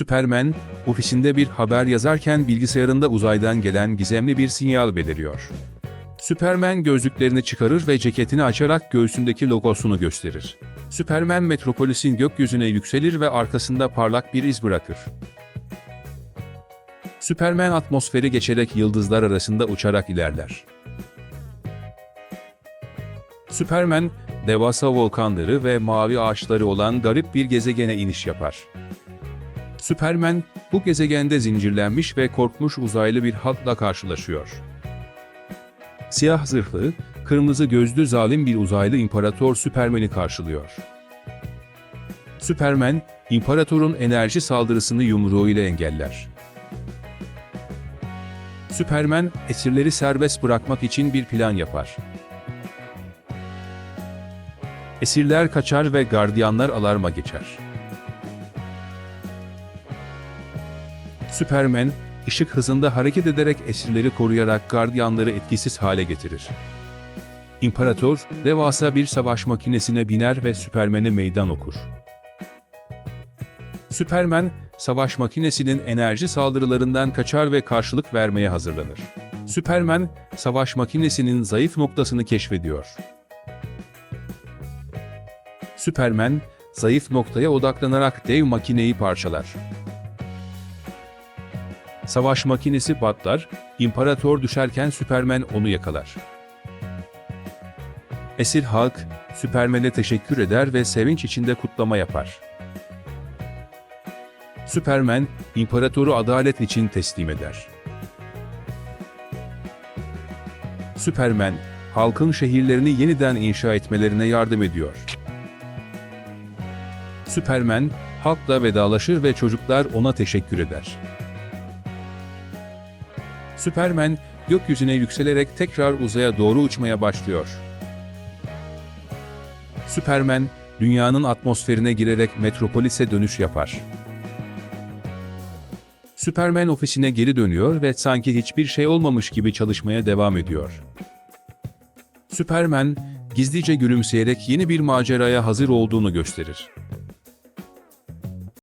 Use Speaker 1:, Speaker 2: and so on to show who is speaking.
Speaker 1: Superman, ofisinde bir haber yazarken bilgisayarında uzaydan gelen gizemli bir sinyal beliriyor. Superman gözlüklerini çıkarır ve ceketini açarak göğsündeki logosunu gösterir. Superman Metropolis'in gökyüzüne yükselir ve arkasında parlak bir iz bırakır. Superman atmosferi geçerek yıldızlar arasında uçarak ilerler. Superman, devasa volkanları ve mavi ağaçları olan garip bir gezegene iniş yapar. Superman, bu gezegende zincirlenmiş ve korkmuş uzaylı bir halkla karşılaşıyor. Siyah zırhlı, kırmızı gözlü zalim bir uzaylı imparator Superman'i karşılıyor. Superman, imparatorun enerji saldırısını yumruğuyla engeller. Superman, esirleri serbest bırakmak için bir plan yapar. Esirler kaçar ve gardiyanlar alarma geçer. Superman, ışık hızında hareket ederek esirleri koruyarak gardiyanları etkisiz hale getirir. İmparator, devasa bir savaş makinesine biner ve Superman'e meydan okur. Superman, savaş makinesinin enerji saldırılarından kaçar ve karşılık vermeye hazırlanır. Superman, savaş makinesinin zayıf noktasını keşfediyor. Superman, zayıf noktaya odaklanarak dev makineyi parçalar. Savaş makinesi patlar, imparator düşerken Superman onu yakalar. Esir halk, Superman'e teşekkür eder ve sevinç içinde kutlama yapar. Superman, imparatoru adalet için teslim eder. Superman, halkın şehirlerini yeniden inşa etmelerine yardım ediyor. Superman, halkla vedalaşır ve çocuklar ona teşekkür eder. Superman, gökyüzüne yükselerek tekrar uzaya doğru uçmaya başlıyor. Superman, dünyanın atmosferine girerek Metropolis'e dönüş yapar. Superman ofisine geri dönüyor ve sanki hiçbir şey olmamış gibi çalışmaya devam ediyor. Superman, gizlice gülümseyerek yeni bir maceraya hazır olduğunu gösterir.